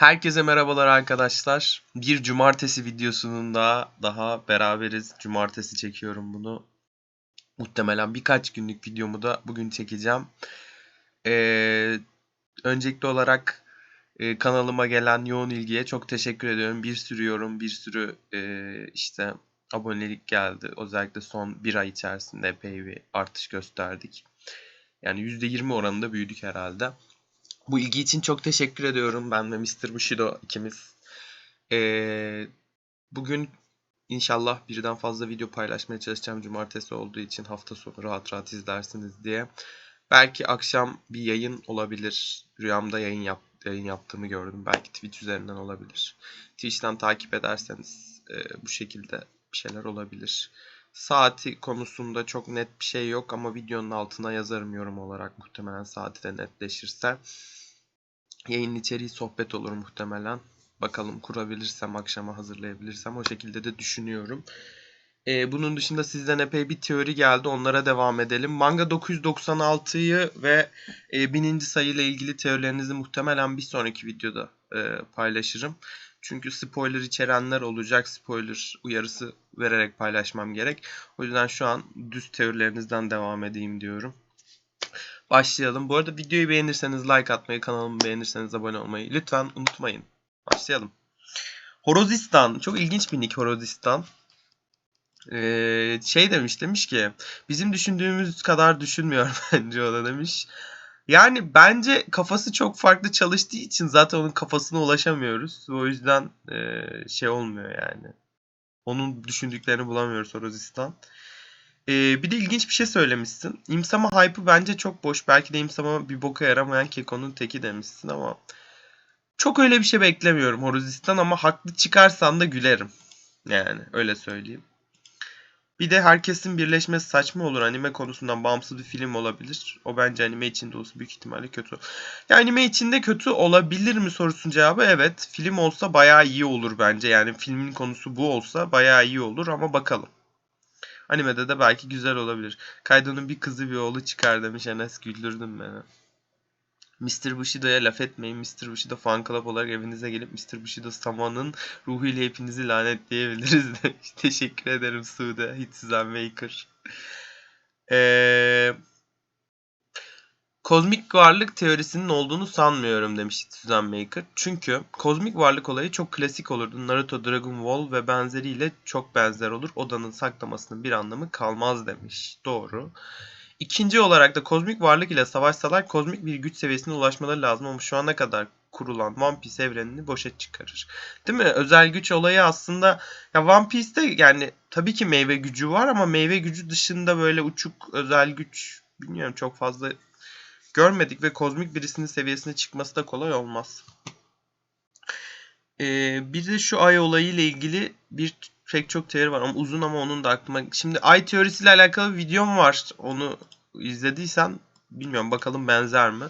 Herkese merhabalar arkadaşlar. Bir cumartesi videosunun daha daha beraberiz. Cumartesi çekiyorum bunu. Muhtemelen birkaç günlük videomu da bugün çekeceğim. Ee, öncelikli olarak e, kanalıma gelen yoğun ilgiye çok teşekkür ediyorum. Bir sürü yorum, bir sürü e, işte abonelik geldi. Özellikle son bir ay içerisinde epey bir artış gösterdik. Yani %20 oranında büyüdük herhalde. Bu ilgi için çok teşekkür ediyorum. Ben ve Mr. Bushido ikimiz. Ee, bugün inşallah birden fazla video paylaşmaya çalışacağım. Cumartesi olduğu için hafta sonu rahat rahat izlersiniz diye. Belki akşam bir yayın olabilir. Rüyamda yayın yap yayın yaptığımı gördüm. Belki Twitch üzerinden olabilir. Twitch'ten takip ederseniz e, bu şekilde bir şeyler olabilir. Saati konusunda çok net bir şey yok ama videonun altına yazarım yorum olarak muhtemelen saati de netleşirse. Yayın içeriği sohbet olur muhtemelen. Bakalım kurabilirsem, akşama hazırlayabilirsem o şekilde de düşünüyorum. Ee, bunun dışında sizden epey bir teori geldi. Onlara devam edelim. Manga 996'yı ve e, 1000. sayıyla ilgili teorilerinizi muhtemelen bir sonraki videoda e, paylaşırım. Çünkü spoiler içerenler olacak. Spoiler uyarısı vererek paylaşmam gerek. O yüzden şu an düz teorilerinizden devam edeyim diyorum. Başlayalım. Bu arada videoyu beğenirseniz like atmayı, kanalımı beğenirseniz abone olmayı lütfen unutmayın. Başlayalım. Horozistan. Çok ilginç bir nick Horozistan. Ee, şey demiş demiş ki bizim düşündüğümüz kadar düşünmüyor bence o da demiş. Yani bence kafası çok farklı çalıştığı için zaten onun kafasına ulaşamıyoruz. O yüzden e, şey olmuyor yani. Onun düşündüklerini bulamıyoruz Horozistan. Ee, bir de ilginç bir şey söylemişsin. İmsama hype'ı bence çok boş. Belki de İmsama bir boka yaramayan Keko'nun teki demişsin ama çok öyle bir şey beklemiyorum Horozistan ama haklı çıkarsan da gülerim. Yani öyle söyleyeyim. Bir de herkesin birleşmesi saçma olur. Anime konusundan bağımsız bir film olabilir. O bence anime içinde olsa büyük ihtimalle kötü. Ya anime içinde kötü olabilir mi sorusun cevabı evet. Film olsa bayağı iyi olur bence. Yani filmin konusu bu olsa bayağı iyi olur ama bakalım. Animede de belki güzel olabilir. Kaido'nun bir kızı bir oğlu çıkar demiş Enes güldürdün beni. Mr. Bushido'ya laf etmeyin. Mr. Bushido fan club olarak evinize gelip Mr. Bushido Sama'nın ruhuyla hepinizi lanetleyebiliriz demiş. Teşekkür ederim Sude. Hitsizen Maker. Eee... Kozmik varlık teorisinin olduğunu sanmıyorum demiş Susan Maker. Çünkü kozmik varlık olayı çok klasik olurdu. Naruto, Dragon Ball ve benzeriyle çok benzer olur. Odanın saklamasının bir anlamı kalmaz demiş. Doğru. İkinci olarak da kozmik varlık ile savaşsalar kozmik bir güç seviyesine ulaşmaları lazım ama şu ana kadar kurulan One Piece evrenini boşa çıkarır. Değil mi? Özel güç olayı aslında ya One Piece'te yani tabii ki meyve gücü var ama meyve gücü dışında böyle uçuk özel güç bilmiyorum çok fazla görmedik ve kozmik birisinin seviyesine çıkması da kolay olmaz. Ee, bir de şu ay olayı ile ilgili bir pek çok teori var ama uzun ama onun da aklıma. Şimdi ay teorisiyle alakalı videom var. Onu izlediysen bilmiyorum bakalım benzer mi.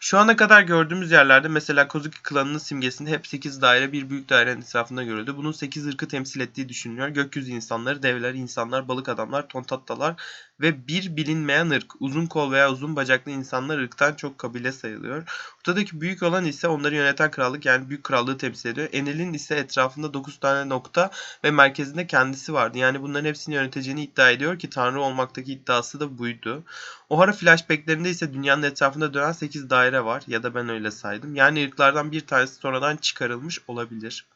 Şu ana kadar gördüğümüz yerlerde mesela Kozuki klanının simgesinde hep 8 daire bir büyük dairenin etrafında görüldü. Bunun 8 ırkı temsil ettiği düşünülüyor. Gökyüzü insanları, devler, insanlar, balık adamlar, tontattalar ve bir bilinmeyen ırk. Uzun kol veya uzun bacaklı insanlar ırktan çok kabile sayılıyor. Ortadaki büyük olan ise onları yöneten krallık yani büyük krallığı temsil ediyor. Enel'in ise etrafında 9 tane nokta ve merkezinde kendisi vardı. Yani bunların hepsini yöneteceğini iddia ediyor ki tanrı olmaktaki iddiası da buydu. Ohara flashbacklerinde ise dünyanın etrafında dönen 8 daire var ya da ben öyle saydım. Yani ırklardan bir tanesi sonradan çıkarılmış olabilir.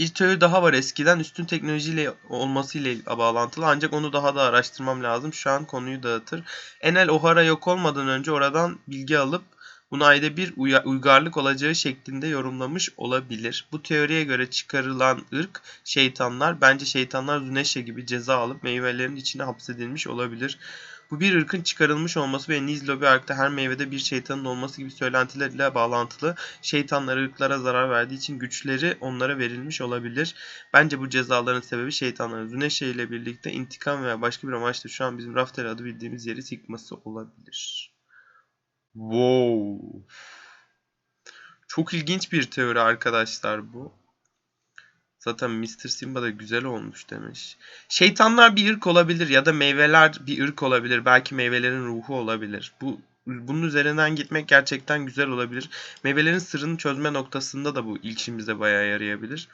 Bir teori daha var eskiden üstün teknolojiyle olmasıyla bağlantılı ancak onu daha da araştırmam lazım. Şu an konuyu dağıtır. Enel O'Hara yok olmadan önce oradan bilgi alıp bunu ayda bir uygarlık olacağı şeklinde yorumlamış olabilir. Bu teoriye göre çıkarılan ırk şeytanlar bence şeytanlar Zuneşe gibi ceza alıp meyvelerin içine hapsedilmiş olabilir. Bu bir ırkın çıkarılmış olması ve Nizlo bir arkta her meyvede bir şeytanın olması gibi söylentilerle bağlantılı. Şeytanlar ırklara zarar verdiği için güçleri onlara verilmiş olabilir. Bence bu cezaların sebebi şeytanların Zuneşe ile birlikte intikam veya başka bir amaçla şu an bizim Rafter adı bildiğimiz yeri sıkması olabilir. Wow. Çok ilginç bir teori arkadaşlar bu. Zaten Mr. Simba da güzel olmuş demiş. Şeytanlar bir ırk olabilir ya da meyveler bir ırk olabilir. Belki meyvelerin ruhu olabilir. Bu bunun üzerinden gitmek gerçekten güzel olabilir. Meyvelerin sırrını çözme noktasında da bu ilişkimize bayağı yarayabilir.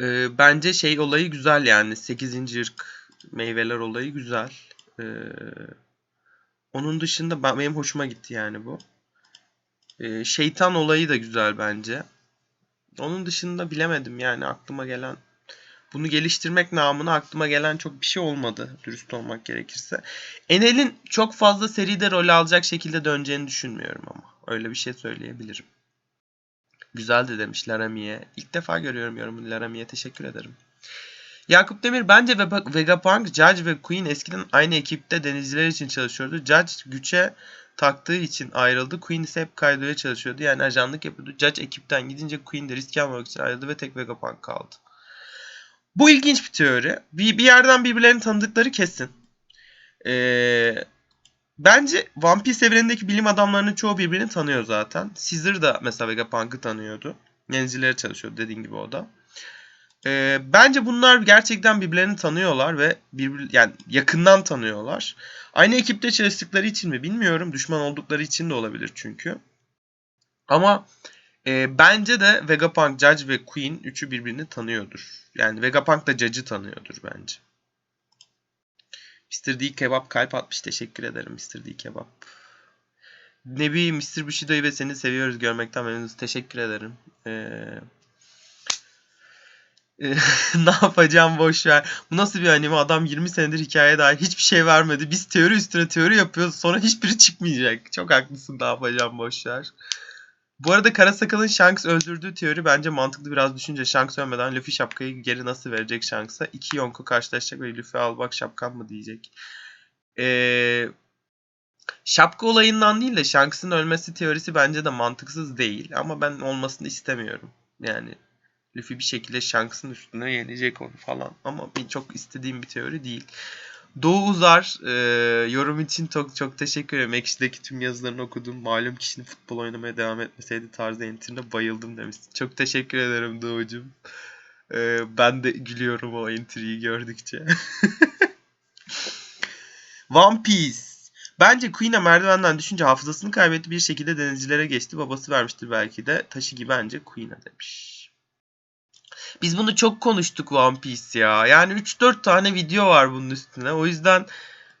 Ee, bence şey olayı güzel yani 8. ırk meyveler olayı güzel. Ee, onun dışında ben, benim hoşuma gitti yani bu. Ee, şeytan olayı da güzel bence. Onun dışında bilemedim yani aklıma gelen bunu geliştirmek namına aklıma gelen çok bir şey olmadı dürüst olmak gerekirse. Enel'in çok fazla seride rol alacak şekilde döneceğini düşünmüyorum ama. Öyle bir şey söyleyebilirim. Güzel de demiş Laramie. İlk defa görüyorum yorumunu Laramie. Teşekkür ederim. Yakup Demir bence Vegapunk, Judge ve Queen eskiden aynı ekipte denizciler için çalışıyordu. Judge güçe taktığı için ayrıldı. Queen ise hep Kaido'ya çalışıyordu. Yani ajanlık yapıyordu. Judge ekipten gidince Queen de risk almamak için ayrıldı ve tek Vegapunk kaldı. Bu ilginç bir teori. Bir, bir yerden birbirlerini tanıdıkları kesin. Ee, bence One Piece evrenindeki bilim adamlarının çoğu birbirini tanıyor zaten. Caesar da mesela Vegapunk'ı tanıyordu. Denizcilere çalışıyordu dediğin gibi o da. Ee, bence bunlar gerçekten birbirlerini tanıyorlar ve birbir yani yakından tanıyorlar. Aynı ekipte çalıştıkları için mi bilmiyorum. Düşman oldukları için de olabilir çünkü. Ama e, bence de Vegapunk, Judge ve Queen üçü birbirini tanıyordur. Yani Vegapunk da Judge'ı tanıyordur bence. Mr. D Kebap kalp atmış. Teşekkür ederim Mr. D Kebap. Nebi, Mr. Bushido'yu ve seni seviyoruz görmekten memnunuz. Teşekkür ederim. Ee, ne yapacağım boş ver. Bu nasıl bir anime? Adam 20 senedir hikayeye dair hiçbir şey vermedi. Biz teori üstüne teori yapıyoruz. Sonra hiçbiri çıkmayacak. Çok haklısın ne yapacağım boş ver. Bu arada Karasakal'ın Shanks öldürdüğü teori bence mantıklı biraz düşünce Shanks ölmeden Luffy şapkayı geri nasıl verecek Shanks'a? İki Yonko karşılaşacak ve Luffy al bak şapkan mı diyecek. Ee, şapka olayından değil de Shanks'ın ölmesi teorisi bence de mantıksız değil. Ama ben olmasını istemiyorum. Yani Luffy bir şekilde Shanks'ın üstüne yenecek onu falan. Ama bir çok istediğim bir teori değil. Doğu Uzar e, yorum için çok çok teşekkür ederim. Ekşi'deki tüm yazılarını okudum. Malum kişinin futbol oynamaya devam etmeseydi tarzı entrine bayıldım demiş. Çok teşekkür ederim Doğu'cum. E, ben de gülüyorum o entry'yi gördükçe. One Piece. Bence Queen'e merdivenden düşünce hafızasını kaybetti bir şekilde denizcilere geçti. Babası vermiştir belki de. Taşı gibi bence Queen'e demiş. Biz bunu çok konuştuk One Piece ya. Yani 3-4 tane video var bunun üstüne. O yüzden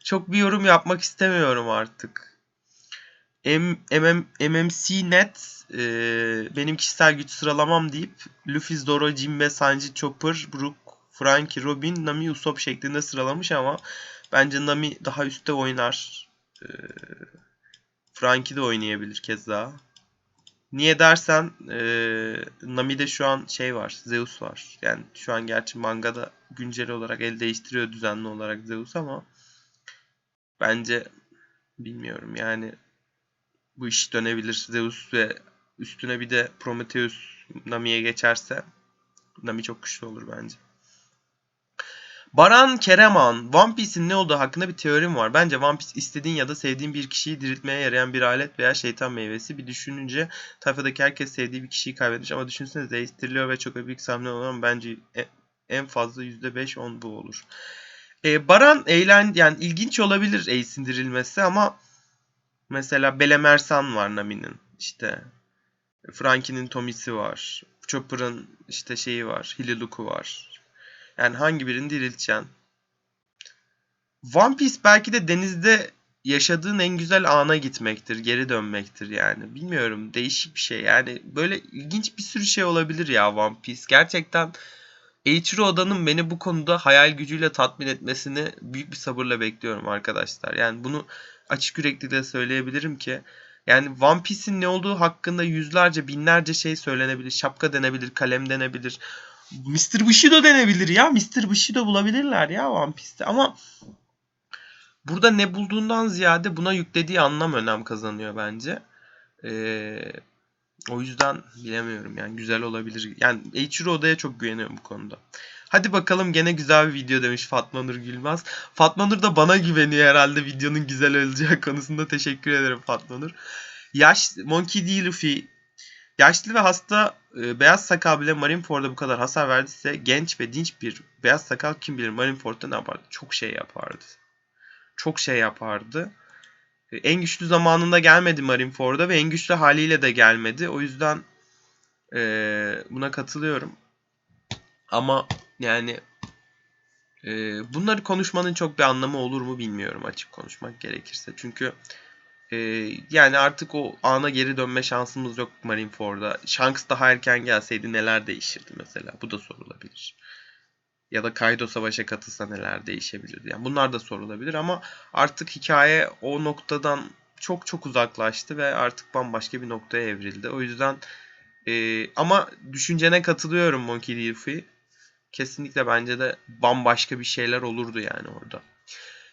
çok bir yorum yapmak istemiyorum artık. M MM MMC Net e, benim kişisel güç sıralamam deyip Luffy, Zoro, Jinbe, Sanji, Chopper, Brook, Frankie, Robin, Nami, Usopp şeklinde sıralamış ama bence Nami daha üstte oynar. E, Frankie de oynayabilir keza. Niye dersen e, Nami'de şu an şey var. Zeus var. Yani şu an gerçi mangada güncel olarak el değiştiriyor düzenli olarak Zeus ama bence bilmiyorum yani bu iş dönebilir. Zeus ve üstüne bir de Prometheus Nami'ye geçerse Nami çok güçlü olur bence. Baran Kereman, One Piece'in ne olduğu hakkında bir teorim var. Bence One Piece istediğin ya da sevdiğin bir kişiyi diriltmeye yarayan bir alet veya şeytan meyvesi. Bir düşününce tayfadaki herkes sevdiği bir kişiyi kaybetmiş ama düşünsene değiştiriliyor ve çok büyük samimi olan bence e, en fazla %5-10 bu olur. Ee, Baran eğlen yani ilginç olabilir Ace'in dirilmesi ama mesela Belemersan var Nami'nin işte Frankie'nin Tommy'si var. Chopper'ın işte şeyi var. Hililuku var. Yani hangi birini dirilteceksin? One Piece belki de denizde yaşadığın en güzel ana gitmektir, geri dönmektir yani. Bilmiyorum, değişik bir şey. Yani böyle ilginç bir sürü şey olabilir ya One Piece. Gerçekten Eiichiro Oda'nın beni bu konuda hayal gücüyle tatmin etmesini büyük bir sabırla bekliyorum arkadaşlar. Yani bunu açık yüreklilikle söyleyebilirim ki yani One Piece'in ne olduğu hakkında yüzlerce, binlerce şey söylenebilir. Şapka denebilir, kalem denebilir. Mr. Bushido denebilir ya. Mr. Bushido bulabilirler ya One Piece'te ama burada ne bulduğundan ziyade buna yüklediği anlam önem kazanıyor bence. Ee, o yüzden bilemiyorum yani güzel olabilir. Yani Eiichiro Oda'ya çok güveniyorum bu konuda. Hadi bakalım gene güzel bir video demiş Fatma Nur Gülmez. Fatma Nur da bana güveniyor herhalde videonun güzel olacağı konusunda. Teşekkür ederim Fatma Nur. Yaş Monkey D. Luffy Yaşlı ve hasta e, beyaz sakal bile Marineford'a bu kadar hasar verdiyse genç ve dinç bir beyaz sakal kim bilir Marineford'da ne yapardı? Çok şey yapardı. Çok şey yapardı. E, en güçlü zamanında gelmedi Marineford'a ve en güçlü haliyle de gelmedi. O yüzden e, buna katılıyorum. Ama yani e, bunları konuşmanın çok bir anlamı olur mu bilmiyorum açık konuşmak gerekirse. Çünkü e, yani artık o ana geri dönme şansımız yok Marineford'a. Shanks daha erken gelseydi neler değişirdi mesela? Bu da sorulabilir. Ya da Kaido savaşa katılsa neler değişebilirdi? Yani bunlar da sorulabilir ama artık hikaye o noktadan çok çok uzaklaştı ve artık bambaşka bir noktaya evrildi. O yüzden e, ama düşüncene katılıyorum Monkey D. Luffy. Kesinlikle bence de bambaşka bir şeyler olurdu yani orada.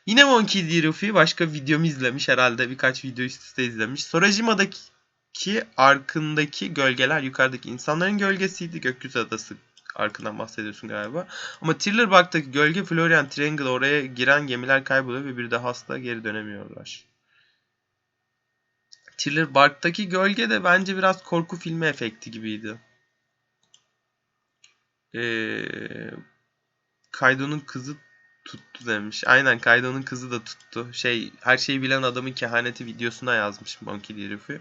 Yine Monkey D. Luffy başka videomu izlemiş herhalde birkaç video üst üste izlemiş. Sorajima'daki arkındaki gölgeler yukarıdaki insanların gölgesiydi. Gökyüzü adası arkından bahsediyorsun galiba. Ama Thriller Bark'taki gölge Florian Triangle oraya giren gemiler kayboluyor ve bir daha asla geri dönemiyorlar. Thriller Bark'taki gölge de bence biraz korku filmi efekti gibiydi. Ee, Kaido'nun kızı tuttu demiş. Aynen Kaido'nun kızı da tuttu. Şey her şeyi bilen adamın kehaneti videosuna yazmış Monkey D. Luffy.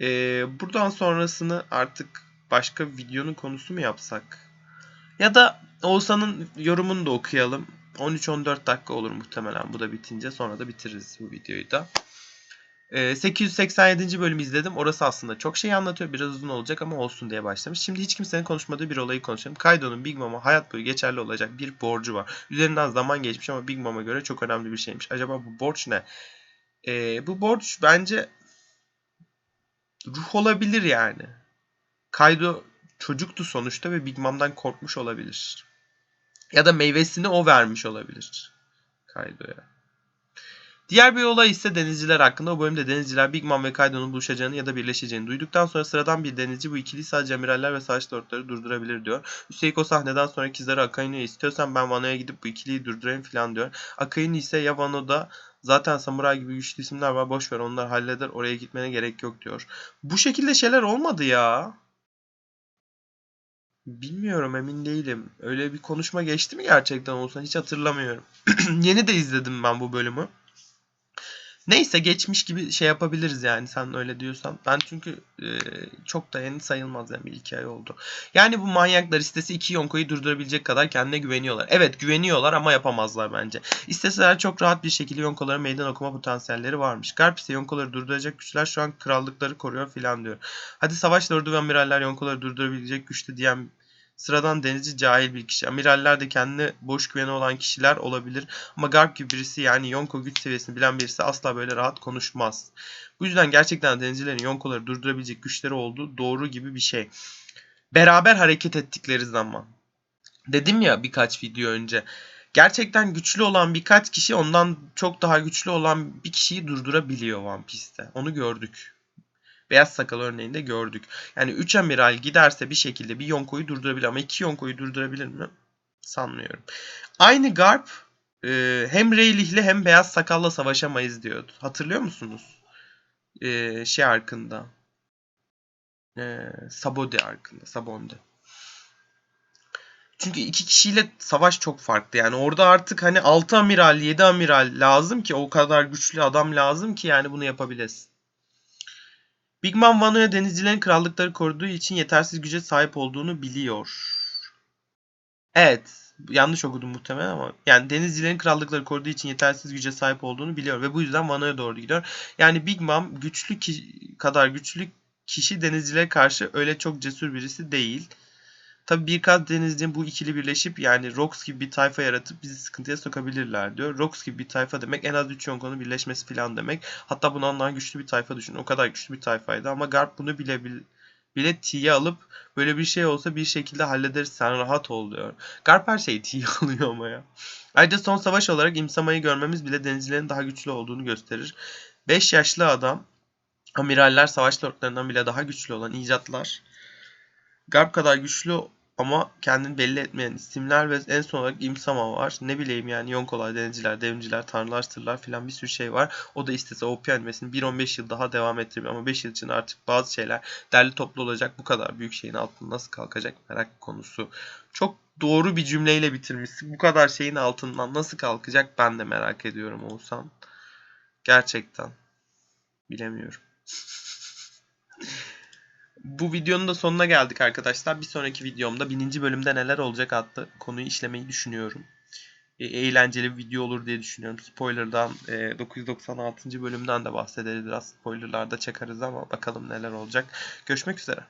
Ee, buradan sonrasını artık başka videonun konusu mu yapsak? Ya da Oğuzhan'ın yorumunu da okuyalım. 13-14 dakika olur muhtemelen bu da bitince. Sonra da bitiririz bu videoyu da. Ee, 887. bölümü izledim. Orası aslında çok şey anlatıyor. Biraz uzun olacak ama olsun diye başlamış. Şimdi hiç kimsenin konuşmadığı bir olayı konuşalım. Kaido'nun Big Mom'a hayat boyu geçerli olacak bir borcu var. Üzerinden zaman geçmiş ama Big Mom'a göre çok önemli bir şeymiş. Acaba bu borç ne? Ee, bu borç bence ruh olabilir yani. Kaido çocuktu sonuçta ve Big Mom'dan korkmuş olabilir. Ya da meyvesini o vermiş olabilir Kaido'ya. Diğer bir olay ise denizciler hakkında. O bölümde denizciler Big Mom ve Kaido'nun buluşacağını ya da birleşeceğini duyduktan sonra sıradan bir denizci bu ikili sadece amiraller ve savaş lordları durdurabilir diyor. Üstelik o sahneden sonra kızları Akainu istiyorsan ben Wano'ya gidip bu ikiliyi durdurayım falan diyor. Akainu ise ya Wano'da zaten samuray gibi güçlü isimler var boş ver onlar halleder oraya gitmene gerek yok diyor. Bu şekilde şeyler olmadı ya. Bilmiyorum emin değilim. Öyle bir konuşma geçti mi gerçekten olsa hiç hatırlamıyorum. Yeni de izledim ben bu bölümü. Neyse geçmiş gibi şey yapabiliriz yani sen öyle diyorsan. Ben çünkü e, çok da yeni sayılmaz yani bir hikaye oldu. Yani bu manyaklar istese iki Yonko'yu durdurabilecek kadar kendine güveniyorlar. Evet güveniyorlar ama yapamazlar bence. İsteseler çok rahat bir şekilde Yonko'lara meydan okuma potansiyelleri varmış. Garp ise Yonko'ları durduracak güçler şu an krallıkları koruyor filan diyor. Hadi savaş lordu ve amiraller Yonko'ları durdurabilecek güçte diyen Sıradan denizci cahil bir kişi. Amiraller de kendine boş güveni olan kişiler olabilir. Ama Garp gibi birisi yani Yonko güç seviyesini bilen birisi asla böyle rahat konuşmaz. Bu yüzden gerçekten denizcilerin Yonko'ları durdurabilecek güçleri olduğu doğru gibi bir şey. Beraber hareket ettikleri zaman. Dedim ya birkaç video önce. Gerçekten güçlü olan birkaç kişi ondan çok daha güçlü olan bir kişiyi durdurabiliyor One Piece'te. Onu gördük. Beyaz sakal örneğinde gördük. Yani 3 amiral giderse bir şekilde bir Yonko'yu durdurabilir ama 2 Yonko'yu durdurabilir mi? Sanmıyorum. Aynı Garp e, hem Reylich'le hem Beyaz Sakal'la savaşamayız diyordu. Hatırlıyor musunuz? E, şey arkında. E, Sabode arkında. Sabonde. Çünkü iki kişiyle savaş çok farklı. Yani orada artık hani 6 amiral, 7 amiral lazım ki o kadar güçlü adam lazım ki yani bunu yapabilesin. Big Mom Wano'ya denizcilerin krallıkları koruduğu için yetersiz güce sahip olduğunu biliyor. Evet. Yanlış okudum muhtemelen ama yani denizcilerin krallıkları koruduğu için yetersiz güce sahip olduğunu biliyor ve bu yüzden Wano'ya doğru gidiyor. Yani Big Mom güçlü ki kadar güçlü kişi denizcilere karşı öyle çok cesur birisi değil. Tabi birkaç denizcinin bu ikili birleşip yani Rox gibi bir tayfa yaratıp bizi sıkıntıya sokabilirler diyor. Rox gibi bir tayfa demek en az 3 Yonko'nun birleşmesi falan demek. Hatta bundan daha güçlü bir tayfa düşünün. O kadar güçlü bir tayfaydı ama Garp bunu bile bile, bile T'ye alıp böyle bir şey olsa bir şekilde hallederiz sen rahat ol diyor. Garp her şeyi T'ye alıyor ama ya. Ayrıca son savaş olarak imsamayı görmemiz bile denizcilerin daha güçlü olduğunu gösterir. 5 yaşlı adam amiraller savaş lordlarından bile daha güçlü olan icatlar Garp kadar güçlü ama kendini belli etmeyen isimler ve en son olarak imsama var. Ne bileyim yani Yonkolar, denizciler, devrimciler, tanrılar, tırlar filan bir sürü şey var. O da istese OP animesini 1-15 yıl daha devam ettirebilir ama 5 yıl için artık bazı şeyler derli toplu olacak. Bu kadar büyük şeyin altında nasıl kalkacak merak konusu. Çok doğru bir cümleyle bitirmişsin. Bu kadar şeyin altından nasıl kalkacak ben de merak ediyorum olsam. Gerçekten. Bilemiyorum. Bu videonun da sonuna geldik arkadaşlar. Bir sonraki videomda bininci bölümde neler olacak adlı konuyu işlemeyi düşünüyorum. E, eğlenceli bir video olur diye düşünüyorum. Spoiler'dan e, 996. bölümden de bahsederiz biraz. Spoiler'larda çakarız ama bakalım neler olacak. Görüşmek üzere.